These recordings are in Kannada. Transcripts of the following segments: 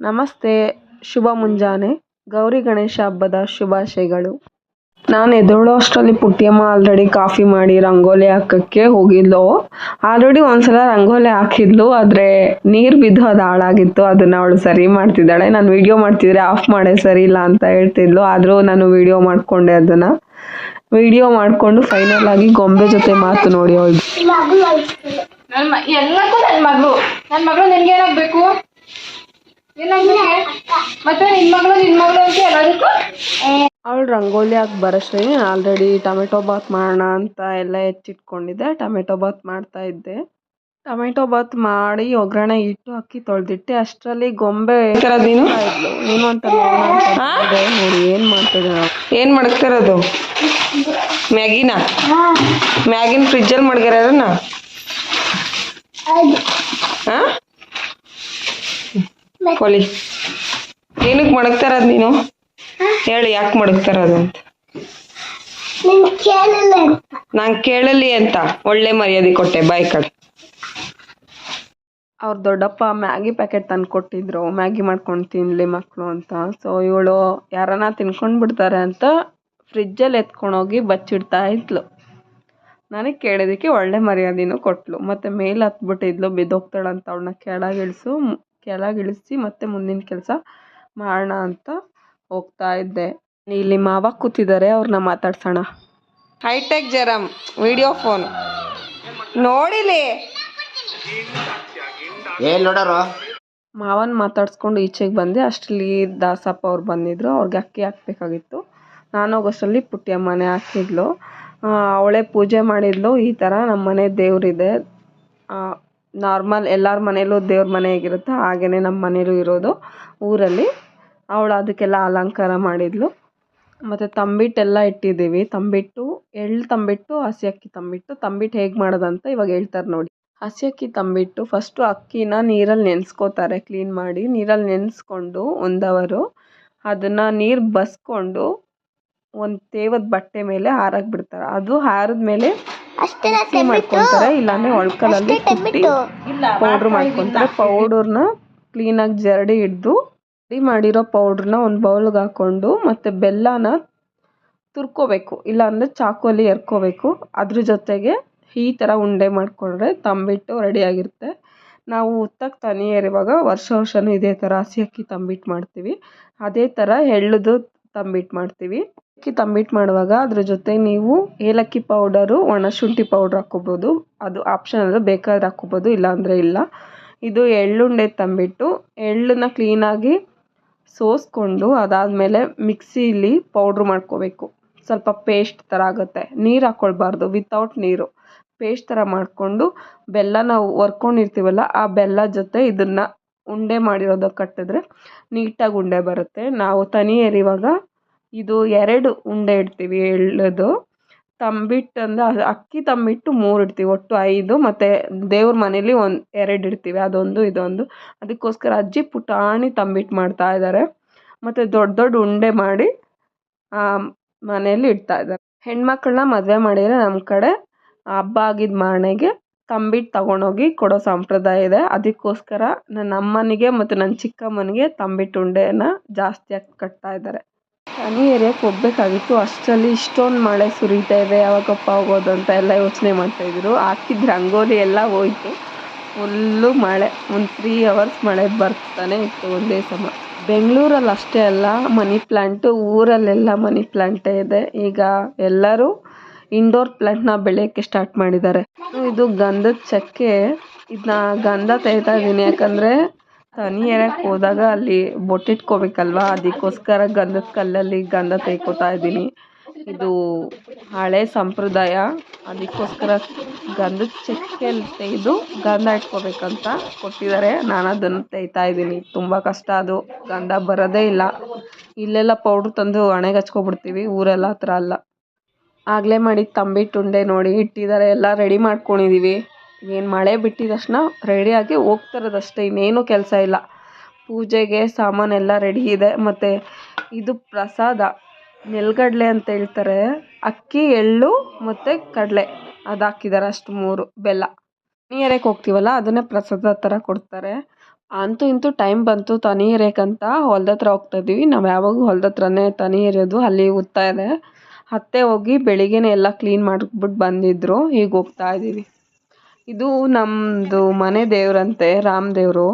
ನಮಸ್ತೆ, ಶುಭ ಮುಂಜಾನೆ. ಗೌರಿ ಗಣೇಶ ಹಬ್ಬದ ಶುಭಾಶಯಗಳು. ನಾನು ಎದ್ದೇಳೋ ಅಷ್ಟರಲ್ಲಿ ಪುಟ್ಟಿಯಮ್ಮ ಆಲ್ರೆಡಿ ಕಾಫಿ ಮಾಡಿ ರಂಗೋಲಿ ಹಾಕೋಕ್ಕೆ ಹೋಗಿದ್ಲು. ಆಲ್ರೆಡಿ ಒಂದ್ಸಲ ರಂಗೋಲಿ ಹಾಕಿದ್ಲು, ಆದರೆ ನೀರು ಬಿದ್ದು ಅದು ಹಾಳಾಗಿತ್ತು, ಅದನ್ನು ಅವಳು ಸರಿ ಮಾಡ್ತಿದ್ದಾಳೆ. ನಾನು ವಿಡಿಯೋ ಮಾಡ್ತಿದ್ರೆ ಆಫ್ ಮಾಡೇ ಸರಿ ಇಲ್ಲ ಅಂತ ಹೇಳ್ತಿದ್ಲು, ಆದರೂ ನಾನು ವಿಡಿಯೋ ಮಾಡಿಕೊಂಡೆ ಅದನ್ನು. ವಿಡಿಯೋ ಮಾಡಿಕೊಂಡು ಫೈನಲ್ ಆಗಿ ಗೊಂಬೆ ಜೊತೆ ಮಾತು ನೋಡಿ ಅವಳು ಎಲ್ಲಕ್ಕೂ ನನ್ನ ಮಗಳು. ನನ್ನ ಮಗಳು ನಿನ್ಗೆ ಏನಾಗ್ಬೇಕು? ಮತ್ತೆ ನಿನ್ನ ಮಗಳು ನಿನ್ನ ಮಗಳು ಅಂತ ಎಲ್ಲದಕ್ಕೂ ಅವಳು ರಂಗೋಲಿ ಹಾಕಿ ಬರೋಷ್ಟೇ ಆಲ್ರೆಡಿ ಟೊಮೆಟೊ ಬಾತ್ ಮಾಡೋಣ ಅಂತ ಎಲ್ಲ ಹೆಚ್ಚಿಟ್ಕೊಂಡಿದ್ದೆ ಟೊಮೆಟೊ ಬಾತ್ ಮಾಡ್ತಾ ಇದ್ದೆ. ಟೊಮೆಟೊ ಬಾತ್ ಮಾಡಿ ಒಗ್ಗರಣೆ ಇಟ್ಟು ಅಕ್ಕಿ ತೊಳೆದಿಟ್ಟೆ. ಅಷ್ಟರಲ್ಲಿ ಗೊಂಬೆ ನೀನು? ನೀನು ಅಂತ ನೋಡಿ ಏನು ಮಾಡ್ತಿದ್ದೆ ಏನು ಏನ್ ಮಡಗ್ತಿರೋದು ಮ್ಯಾಗಿನ? ಮ್ಯಾಗಿನ ಫ್ರಿಜ್ಜಲ್ಲಿ ಮಾಡ್ಗಾರ ಹಾ? ಕೊಲಿ. ಏನಕ್ಕೆ ಮಡಗ್ತಾ ಇರೋದು ನೀನು ಹೇಳಿ ಯಾಕೆ ಮಡಗ್ತಾ ಇರೋದು ಅಂತ. ನಾನ್ ಕೇಳಲಿ ಅಂತ. ಒಳ್ಳೆ ಮರ್ಯಾದೆ ಕೊಟ್ಟೆ ಬಾಯ್ ಕಡೆ ಅವ್ರ ದೊಡ್ಡಪ್ಪ ಮ್ಯಾಗಿ ಪ್ಯಾಕೆಟ್ ತಂದು ಕೊಟ್ಟಿದ್ರು. ಮ್ಯಾಗಿ ಮಾಡ್ಕೊಂಡು ತಿನ್ಲಿ ಮಕ್ಕಳು ಅಂತ. ಸೊ ಇವಳು ಯಾರನ್ನ ತಿನ್ಕೊಂಡು ಬಿಡ್ತಾರೆ ಅಂತ ಫ್ರಿಜ್ಜಲ್ಲಿ ಎತ್ಕೊಂಡೋಗಿ ಬಚ್ಚಿಡ್ತಾ ಇದ್ಲು. ನನಗೆ ಕೇಳಿದಕ್ಕೆ ಒಳ್ಳೆ ಮರ್ಯಾದೆನೂ ಕೊಟ್ಲು. ಮತ್ತೆ ಮೇಲೆ ಹತ್ಬಿಟ್ಟಿದ್ಲು ಬಿದ್ದೋಗ್ತಾಳಂತ ಅವಳನ್ನ ಕೆಳಗಿಳಿಸು ಕೆಳಗಿಳಿಸಿ ಮತ್ತೆ ಮುಂದಿನ ಕೆಲಸ ಮಾಡೋಣ ಅಂತ ಹೋಗ್ತಾ ಇದ್ದೆ. ಇಲ್ಲಿ ಮಾವ ಕೂತಿದ್ದಾರೆ ಅವ್ರನ್ನ ಮಾತಾಡ್ಸೋಣ. ಹೈಟೆಕ್ ಜೆರಮ್ ವಿಡಿಯೋ ಫೋನ್. ನೋಡಿಲಿ. ಏನ್ ನೋಡೋರು? ಮಾವನ ಮಾತಾಡ್ಸ್ಕೊಂಡು ಈಚೆಗೆ ಬಂದೆ. ಅಷ್ಟರಲ್ಲಿ ದಾಸಪ್ಪ ಅವ್ರು ಬಂದಿದ್ರು. ಅವ್ರಿಗೆ ಅಕ್ಕಿ ಹಾಕಬೇಕಾಗಿತ್ತು. ನಾನು ಹೋಗೋಷ್ಟರಲ್ಲಿ ಪುಟ್ಟಿ ಅಮ್ಮನೆ ಹಾಕಿದ್ಲು. ಆ, ಅವಳೇ ಪೂಜೆ ಮಾಡಿದ್ಲು. ಈ ಥರ ನಮ್ಮ ಮನೆ ದೇವರಿದೆ ನಾರ್ಮಲ್ ಎಲ್ಲರ ಮನೆಯಲ್ಲೂ ದೇವ್ರ ಮನೆ ಆಗಿರುತ್ತೆ ಹಾಗೆಯೇ ನಮ್ಮ ಮನೆಯಲ್ಲೂ ಇರೋದು ಊರಲ್ಲಿ. ಅವಳು ಅದಕ್ಕೆಲ್ಲ ಅಲಂಕಾರ ಮಾಡಿದ್ಲು. ಮತ್ತು ತಂಬಿಟ್ಟೆಲ್ಲ ಇಟ್ಟಿದ್ದೀವಿ. ತಂಬಿಟ್ಟು, ಎಳ್ಳು ತಂಬಿಟ್ಟು, ಹಸಿ ಅಕ್ಕಿ ತಂಬಿಟ್ಟು. ತಂಬಿಟ್ಟು ಹೇಗೆ ಮಾಡೋದಂತ ಇವಾಗ ಹೇಳ್ತಾರೆ ನೋಡಿ. ಹಸಿ ಅಕ್ಕಿ ತಂಬಿಟ್ಟು ಫಸ್ಟು ಅಕ್ಕಿನ ನೀರಲ್ಲಿ ನೆನೆಸ್ಕೋತಾರೆ ಕ್ಲೀನ್ ಮಾಡಿ. ನೀರಲ್ಲಿ ನೆನೆಸ್ಕೊಂಡು ಒಂದವರು ಅದನ್ನು ನೀರು ಬಸ್ಕೊಂಡು ಒಂದು ತೇವದ ಬಟ್ಟೆ ಮೇಲೆ ಹಾರಕ್ಕೆ ಬಿಡ್ತಾರೆ. ಅದು ಹಾರಿದ ಮೇಲೆ ಮಿಕ್ಸಿ ಮಾಡ್ಕೊಂತಾರೆ ಇಲ್ಲಾಂದ್ರೆ ಒಳ್ಕಲಲ್ಲಿ ಕುಟ್ಟಿ ಪೌಡ್ರ್ ಮಾಡ್ಕೊಂತಾರೆ. ಪೌಡರ್ನ ಕ್ಲೀನಾಗಿ ಜರಡಿ ಹಿಡ್ದು ರೆಡಿ ಮಾಡಿರೋ ಪೌಡ್ರನ್ನ ಒಂದು ಬೌಲ್ಗೆ ಹಾಕ್ಕೊಂಡು ಮತ್ತು ಬೆಲ್ಲನ ತುರ್ಕೋಬೇಕು. ಇಲ್ಲಾಂದರೆ ಚಾಕುವಲ್ಲಿ ಎರ್ಕೋಬೇಕು. ಅದ್ರ ಜೊತೆಗೆ ಈ ಥರ ಉಂಡೆ ಮಾಡಿಕೊಂಡ್ರೆ ತಂಬಿಟ್ಟು ರೆಡಿಯಾಗಿರುತ್ತೆ ನಾವು ಉತ್ತಕ್ಕೆ ತನಿ ಇರುವಾಗ ವರ್ಷ ವರ್ಷವೂ ಇದೇ ಥರ ಹಸಿ ಅಕ್ಕಿ ತಂಬಿಟ್ಟು ಮಾಡ್ತೀವಿ. ಅದೇ ಥರ ಎಳ್ಳುದು ತಂಬಿಟ್ಟು ಮಾಡ್ತೀವಿ. ಅಕ್ಕಿ ತಂಬಿಟ್ಟು ಮಾಡುವಾಗ ಅದ್ರ ಜೊತೆ ನೀವು ಏಲಕ್ಕಿ ಪೌಡರು ಒಣಶುಂಠಿ ಪೌಡ್ರ್ ಹಾಕ್ಕೋಬೋದು. ಅದು ಆಪ್ಷನಲ್ ಬೇಕಾದ್ರೆ ಹಾಕ್ಕೋಬೋದು, ಇಲ್ಲಾಂದರೆ ಇಲ್ಲ. ಇದು ಎಳ್ಳುಂಡೆ ತಂಬಿಟ್ಟು ಎಳ್ಳನ್ನ ಕ್ಲೀನಾಗಿ ಸೋಸ್ಕೊಂಡು ಅದಾದಮೇಲೆ ಮಿಕ್ಸಿಲಿ ಪೌಡ್ರ್ ಮಾಡ್ಕೋಬೇಕು. ಸ್ವಲ್ಪ ಪೇಸ್ಟ್ ಥರ ಆಗುತ್ತೆ. ನೀರು ಹಾಕ್ಕೊಳ್ಬಾರ್ದು ವಿತೌಟ್ ನೀರು. ಪೇಸ್ಟ್ ಥರ ಮಾಡಿಕೊಂಡು ಬೆಲ್ಲ ನಾವು ಒರ್ಕೊಂಡಿರ್ತೀವಲ್ಲ, ಆ ಬೆಲ್ಲ ಜೊತೆ ಇದನ್ನು ಉಂಡೆ ಮಾಡಿರೋದಕ್ಕೆ ಕಟ್ಟಿದ್ರೆ ನೀಟಾಗಿ ಉಂಡೆ ಬರುತ್ತೆ. ನಾವು ತನಿ ಎರೆಯುವಾಗ ಇದು ಎರಡು ಉಂಡೆ ಇಡ್ತೀವಿ ಎಳ್ಳದು. ತಂಬಿಟ್ಟು ಅಂದರೆ ಅಕ್ಕಿ ತಂಬಿಟ್ಟು ಮೂರು ಇಡ್ತೀವಿ, ಒಟ್ಟು ಐದು. ಮತ್ತು ದೇವ್ರ ಮನೇಲಿ ಒಂದು ಎರಡು ಇಡ್ತೀವಿ, ಅದೊಂದು, ಇದೊಂದು. ಅದಕ್ಕೋಸ್ಕರ ಅಜ್ಜಿ ಪುಟಾಣಿ ತಂಬಿಟ್ಟು ಮಾಡ್ತಾ ಇದ್ದಾರೆ ಮತ್ತು ದೊಡ್ಡ ದೊಡ್ಡ ಉಂಡೆ ಮಾಡಿ ಮನೆಯಲ್ಲಿ ಇಡ್ತಾ ಇದ್ದಾರೆ ಹೆಣ್ಮಕ್ಳನ್ನ ಮದುವೆ ಮಾಡಿದರೆ ನಮ್ಮ ಕಡೆ ಹಬ್ಬ ಆಗಿದ್ದ ಮನೆಗೆ ತಂಬಿಟ್ಟು ತಗೊಂಡೋಗಿ ಕೊಡೋ ಸಂಪ್ರದಾಯ ಇದೆ. ಅದಕ್ಕೋಸ್ಕರ ನನ್ನ ಅಮ್ಮನಿಗೆ ಮತ್ತು ನನ್ನ ಚಿಕ್ಕಮ್ಮನಿಗೆ ತಂಬಿಟ್ಟು ಉಂಡೆನ ಜಾಸ್ತಿಯಾಗಿ ಕಟ್ತಾ ಇದ್ದಾರೆ ತನಿ ಏರಿಯಾಕ್ ಹೋಗ್ಬೇಕಾಗಿತ್ತು. ಅಷ್ಟರಲ್ಲಿ ಇಷ್ಟೊಂದು ಮಳೆ ಸುರಿತಾ ಇದೆ, ಯಾವಾಗಪ್ಪ ಹೋಗೋದು ಅಂತ ಎಲ್ಲ ಯೋಚನೆ ಮಾಡ್ತಾಯಿದ್ರು ಹಾಕಿದ ರಂಗೋಲಿ ಎಲ್ಲ ಹೋಯ್ತು. ಫುಲ್ಲು ಮಳೆ. ಒಂದು ತ್ರೀ ಅವರ್ಸ್ ಮಳೆ ಬರ್ತಾನೆ ಇತ್ತು ಒಂದೇ ಸಮ. ಬೆಂಗಳೂರಲ್ಲಿ ಅಷ್ಟೇ ಅಲ್ಲ, ಮನಿ ಪ್ಲ್ಯಾಂಟು ಊರಲ್ಲೆಲ್ಲ ಮನಿ ಪ್ಲ್ಯಾಂಟೇ ಇದೆ. ಈಗ ಎಲ್ಲರೂ ಇಂಡೋರ್ ಪ್ಲ್ಯಾಂಟ್ನ ಬೆಳೆಯೋಕ್ಕೆ ಸ್ಟಾರ್ಟ್ ಮಾಡಿದ್ದಾರೆ. ಇದು ಗಂಧದ ಚಕ್ಕೆ. ಇದನ್ನ ಗಂಧ ತೆಗಿತಾ ಇದ್ದೀನಿ ಯಾಕಂದರೆ ತನಿ ಎರೆಯಕ್ಕೆ ಹೋದಾಗ ಅಲ್ಲಿ ಬೊಟ್ಟಿಟ್ಕೋಬೇಕಲ್ವಾ? ಅದಕ್ಕೋಸ್ಕರ ಗಂಧದ ಕಲ್ಲಲ್ಲಿ ಗಂಧ ತೆಗ್ಕೋತಾ ಇದ್ದೀನಿ. ಇದು ಹಳೆ ಸಂಪ್ರದಾಯ. ಅದಕ್ಕೋಸ್ಕರ ಗಂಧದ ಚಕ್ಕೆಯಲ್ಲಿ ತೆಗೆದು ಗಂಧ ಇಟ್ಕೋಬೇಕಂತ ಕೊಟ್ಟಿದ್ದಾರೆ. ನಾನು ಅದನ್ನು ತೆಗಿತಾ ಇದ್ದೀನಿ. ತುಂಬ ಕಷ್ಟ ಅದು. ಗಂಧ ಬರೋದೇ ಇಲ್ಲ. ಇಲ್ಲೆಲ್ಲ ಪೌಡ್ರ್ ತಂದು ಹಣೆಗೆ ಹಚ್ಕೊಬಿಡ್ತೀವಿ. ಊರೆಲ್ಲ ಥರ ಅಲ್ಲ. ಆಗಲೇ ಮಾಡಿದ ತಂಬಿಟ್ಟು ಉಂಡೆ ನೋಡಿ ಇಟ್ಟಿದ್ದಾರೆ. ಎಲ್ಲ ರೆಡಿ ಮಾಡ್ಕೊಂಡಿದ್ದೀವಿ ಏನು ಮಳೆ ಬಿಟ್ಟಿದ ತಕ್ಷಣ ರೆಡಿಯಾಗಿ ಹೋಗ್ತಿರೋದಷ್ಟೇ, ಇನ್ನೇನು ಕೆಲಸ ಇಲ್ಲ. ಪೂಜೆಗೆ ಸಾಮಾನೆಲ್ಲ ರೆಡಿ ಇದೆ. ಮತ್ತು ಇದು ಪ್ರಸಾದ, ನೆಲಗಡಲೆ ಅಂತ ಹೇಳ್ತಾರೆ. ಅಕ್ಕಿ, ಎಳ್ಳು ಮತ್ತು ಕಡಲೆ ಅದು ಹಾಕಿದ್ದಾರೆ ಅಷ್ಟು ಮೂರು ಬೆಲ್ಲ. ನೀರೇಕ್ ಹೋಗ್ತೀವಲ್ಲ, ಅದನ್ನೇ ಪ್ರಸಾದ ಥರ ಕೊಡ್ತಾರೆ. ಅಂತೂ ಇಂತೂ ಟೈಮ್ ಬಂತು ತನಿ ಎರಿಯಕ್ಕಂತ ಹೊಲ್ದ ಹತ್ರ ಹೋಗ್ತಾ ಇದ್ದೀವಿ ನಾವು ಯಾವಾಗೂ ಹೊಲ್ದ ಹತ್ರನೇ ತನಿ ಎರಿಯೋದು ಅಲ್ಲಿ ಉತ್ತಾ ಇದೆ. ಅತ್ತೆ ಹೋಗಿ ಬೆಳಿಗ್ಗೆನೇ ಎಲ್ಲ ಕ್ಲೀನ್ ಮಾಡಿಬಿಟ್ಟು ಬಂದಿದ್ದರು ಈಗ ಹೋಗ್ತಾ ಇದ್ದೀವಿ ಇದು ನಮ್ಮದು ಮನೆ ದೇವರಂತೆ ರಾಮ ದೇವರು.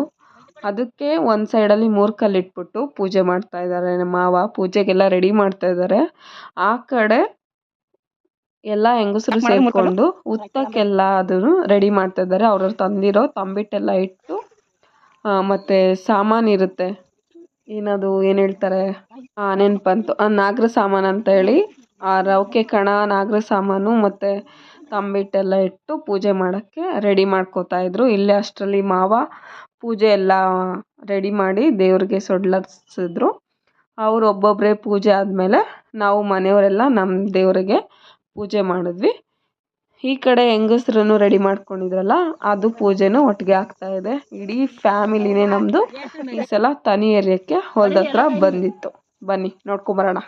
ಅದಕ್ಕೆ ಒಂದು ಸೈಡಲ್ಲಿ ಮೂರು ಕಲ್ಲು ಇಟ್ಬಿಟ್ಟು ಪೂಜೆ ಮಾಡ್ತಾ ಇದ್ದಾರೆ ನಮ್ಮ ಮಾವ ಪೂಜೆಗೆಲ್ಲ ರೆಡಿ ಮಾಡ್ತಾ ಇದ್ದಾರೆ ಆ ಕಡೆ ಎಲ್ಲ ಹೆಂಗಸರು ಸೇರಿಕೊಂಡು ಉತ್ತಕ್ಕೆಲ್ಲ ಅದನ್ನು ರೆಡಿ ಮಾಡ್ತಾ ಇದ್ದಾರೆ ಅವ್ರವ್ರು ತಂದಿರೋ ತಂಬಿಟ್ಟೆಲ್ಲ ಇಟ್ಟು ಆ, ಮತ್ತೆ ಸಾಮಾನು ಇರುತ್ತೆ. ಏನದು ಏನು ಹೇಳ್ತಾರೆ? ಆ ನೆನಪಂತು. ನಾಗರ ಸಾಮಾನು ಅಂತ ಹೇಳಿ. ಆ ರವಿಕೆ ಕಣ ನಾಗರ ಸಾಮಾನು ಮತ್ತು ತಂಬಿಟ್ಟೆಲ್ಲ ಇಟ್ಟು ಪೂಜೆ ಮಾಡೋಕ್ಕೆ ರೆಡಿ ಮಾಡ್ಕೋತಾ ಇದ್ರು. ಇಲ್ಲೇ ಅಷ್ಟರಲ್ಲಿ ಮಾವ ಪೂಜೆ ಎಲ್ಲ ರೆಡಿ ಮಾಡಿ ದೇವ್ರಿಗೆ ಸೊಡ್ಲರ್ಸಿದ್ರು. ಅವ್ರು ಒಬ್ಬೊಬ್ಬರೇ ಪೂಜೆ ಆದಮೇಲೆ ನಾವು ಮನೆಯವರೆಲ್ಲ ನಮ್ಮ ದೇವರಿಗೆ ಪೂಜೆ ಮಾಡಿದ್ವಿ. ಈ ಕಡೆ ಹೆಂಗಸ್ರೂ ರೆಡಿ ಮಾಡ್ಕೊಂಡಿದ್ರಲ್ಲ, ಅದು ಪೂಜೆನೂ ಒಟ್ಟಿಗೆ ಆಗ್ತಾ ಇದೆ. ಇಡೀ ಫ್ಯಾಮಿಲಿನೇ ನಮ್ಮದು ಈ ಸಲ ತನಿ ಎರಿಯೋಕ್ಕೆ ಹೊಲ್ದ ಹತ್ರ ಬಂದಿತ್ತು. ಬನ್ನಿ, ನೋಡ್ಕೊಂಬರೋಣ.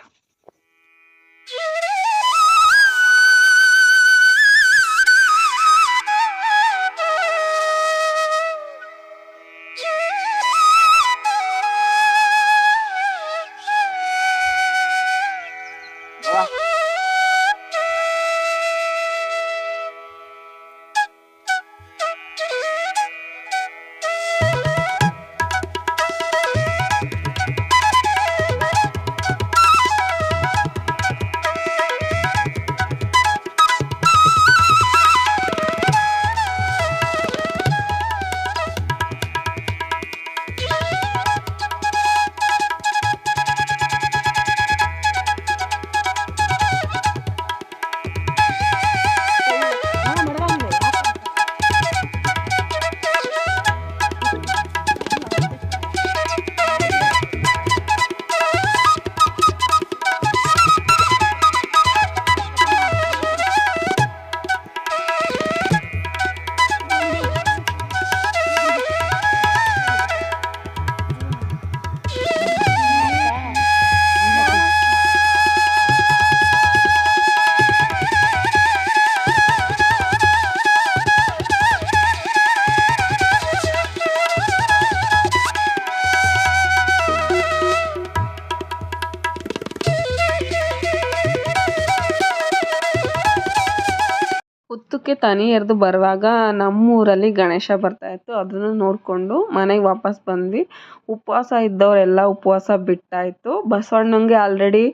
ತನಿ ಎರೆದು ಬರುವಾಗ ನಮ್ಮೂರಲ್ಲಿ ಗಣೇಶ ಬರ್ತಾಯಿತ್ತು ಅದನ್ನು ನೋಡಿಕೊಂಡು ಮನೆಗೆ ವಾಪಸ್ ಬಂದ್ವಿ. ಉಪವಾಸ ಇದ್ದವರೆಲ್ಲ ಉಪವಾಸ ಬಿಟ್ಟಾಯಿತು ಬಸವಣ್ಣಂಗೆ ಆಲ್ರೆಡಿ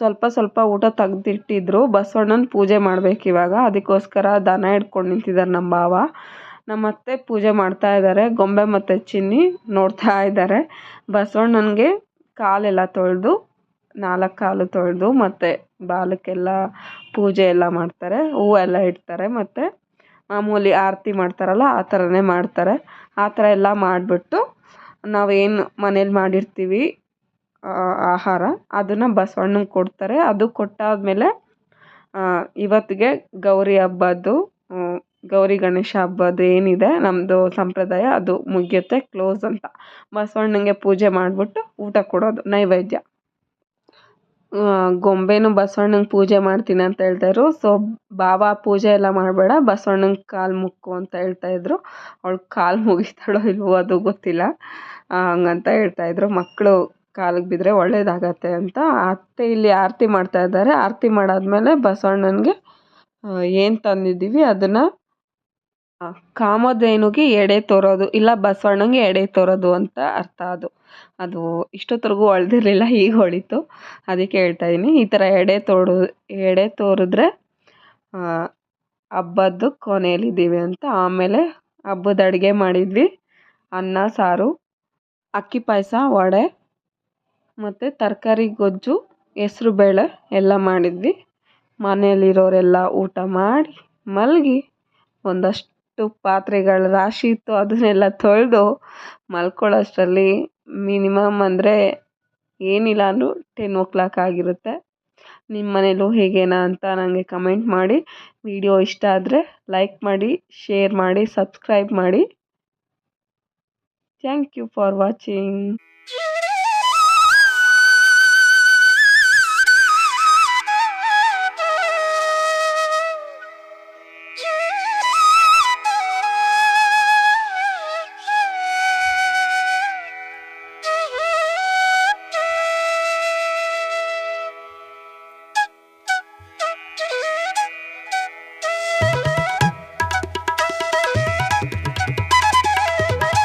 ಸ್ವಲ್ಪ ಸ್ವಲ್ಪ ಊಟ ತೆಗ್ದಿಟ್ಟಿದ್ರು. ಬಸವಣ್ಣನ ಪೂಜೆ ಮಾಡ್ಬೇಕು ಇವಾಗ. ಅದಕ್ಕೋಸ್ಕರ ದನ ಹಿಡ್ಕೊಂಡು ನಿಂತಿದ್ದಾರೆ ನಮ್ಮ ಭಾವ. ನಮ್ಮ ಅತ್ತೆ ಪೂಜೆ ಮಾಡ್ತಾ ಇದ್ದಾರೆ ಗೊಂಬೆ ಮತ್ತು ಚಿನ್ನಿ ನೋಡ್ತಾ ಇದ್ದಾರೆ ಬಸವಣ್ಣನಿಗೆ ಕಾಲೆಲ್ಲ ತೊಳೆದು, ನಾಲ್ಕು ಕಾಲು ತೊಳೆದು ಮತ್ತು ಬಾಲಕ್ಕೆಲ್ಲ ಪೂಜೆ ಎಲ್ಲ ಮಾಡ್ತಾರೆ ಹೂವೆಲ್ಲ ಇಡ್ತಾರೆ ಮತ್ತು ಮಾಮೂಲಿ ಆರತಿ ಮಾಡ್ತಾರಲ್ಲ, ಆ ಥರನೇ ಮಾಡ್ತಾರೆ. ಆ ಥರ ಎಲ್ಲ ಮಾಡಿಬಿಟ್ಟು ನಾವೇನು ಮನೇಲಿ ಮಾಡಿರ್ತೀವಿ ಆಹಾರ, ಅದನ್ನು ಬಸವಣ್ಣಂಗೆ ಕೊಡ್ತಾರೆ. ಅದು ಕೊಟ್ಟಾದಮೇಲೆ ಇವತ್ತಿಗೆ ಗೌರಿ ಹಬ್ಬದ್ದು ಗೌರಿ ಗಣೇಶ ಹಬ್ಬದ್ದು ಏನಿದೆ ನಮ್ಮದು ಸಂಪ್ರದಾಯ ಅದು ಮುಗಿಯುತ್ತೆ, ಕ್ಲೋಸ್ ಅಂತ. ಬಸವಣ್ಣಂಗೆ ಪೂಜೆ ಮಾಡಿಬಿಟ್ಟು ಊಟ ಕೊಡೋದು, ನೈವೇದ್ಯ. ಗೊಂಬೆನೂ ಬಸವಣ್ಣಂಗೆ ಪೂಜೆ ಮಾಡ್ತೀನಿ ಅಂತ ಹೇಳ್ತಾಯಿದ್ರು ಸೊ ಬಾಬಾ ಪೂಜೆ ಎಲ್ಲ ಮಾಡಬೇಡ, ಬಸವಣ್ಣಂಗೆ ಕಾಲು ಮುಕ್ಕು ಅಂತ ಹೇಳ್ತಾಯಿದ್ರು ಅವಳು ಕಾಲು ಮುಗಿತಾಳೋ ಇಲ್ವೋ ಅದು ಗೊತ್ತಿಲ್ಲ. ಹಂಗಂತ ಹೇಳ್ತಾಯಿದ್ರು ಮಕ್ಕಳು ಕಾಲಿಗೆ ಬಿದ್ದರೆ ಒಳ್ಳೇದಾಗತ್ತೆ ಅಂತ ಅತ್ತೆ ಇಲ್ಲಿ ಆರತಿ ಮಾಡ್ತಾ ಇದ್ದಾರೆ. ಆರತಿ ಮಾಡಾದಮೇಲೆ ಬಸವಣ್ಣನಿಗೆ ಏನು ತಂದಿದ್ದೀವಿ ಅದನ್ನು ಕಾಮಧೇನುಗೆ ಎಡೆ ತೋರೋದು, ಇಲ್ಲ ಬಸವಣ್ಣಂಗೆ ಎಡೆ ತೋರೋದು ಅಂತ ಅರ್ಥ ಅದು. ಅದು ಇಷ್ಟೊತ್ತರೆಗೂ ಹೊಳ್ದಿರ್ಲಿಲ್ಲ ಈಗ ಹೊಳಿತು. ಅದಕ್ಕೆ ಹೇಳ್ತಾ ಇದ್ದೀನಿ ಈ ಥರ ಎಡೆ ತೋಡು, ಎಡೆ ತೋರಿದ್ರೆ ಹಬ್ಬದ್ದು ಕೊನೆಯಲ್ಲಿದ್ದೀವಿ ಅಂತ. ಆಮೇಲೆ ಹಬ್ಬದ ಅಡುಗೆ ಮಾಡಿದ್ವಿ. ಅನ್ನ, ಸಾರು, ಅಕ್ಕಿ ಪಾಯಸ, ವಡೆ, ಮತ್ತು ತರಕಾರಿ, ಗೊಜ್ಜು, ಹೆಸ್ರು ಬೇಳೆ ಎಲ್ಲ ಮಾಡಿದ್ವಿ. ಮನೆಯಲ್ಲಿರೋರೆಲ್ಲ ಊಟ ಮಾಡಿ ಮಲಗಿ ಒಂದಷ್ಟು ಪಾತ್ರೆಗಳ ರಾಶಿ ಇತ್ತು, ಅದನ್ನೆಲ್ಲ ತೊಳೆದು ಮಲ್ಕೊಳ್ಳೋಷ್ಟರಲ್ಲಿ ಮಿನಿಮಮ್ ಅಂದರೆ ಏನಿಲ್ಲ ಅಂದರೂ ಟೆನ್ ಓ ಕ್ಲಾಕ್ ಆಗಿರುತ್ತೆ. ನಿಮ್ಮ ಮನೇಲೂ ಹೇಗೇನಾ ಅಂತ ನನಗೆ ಕಮೆಂಟ್ ಮಾಡಿ. ವಿಡಿಯೋ ಇಷ್ಟ ಆದರೆ ಲೈಕ್ ಮಾಡಿ ಶೇರ್ ಮಾಡಿ ಸಬ್ಸ್ಕ್ರೈಬ್ ಮಾಡಿ. Thank you for watching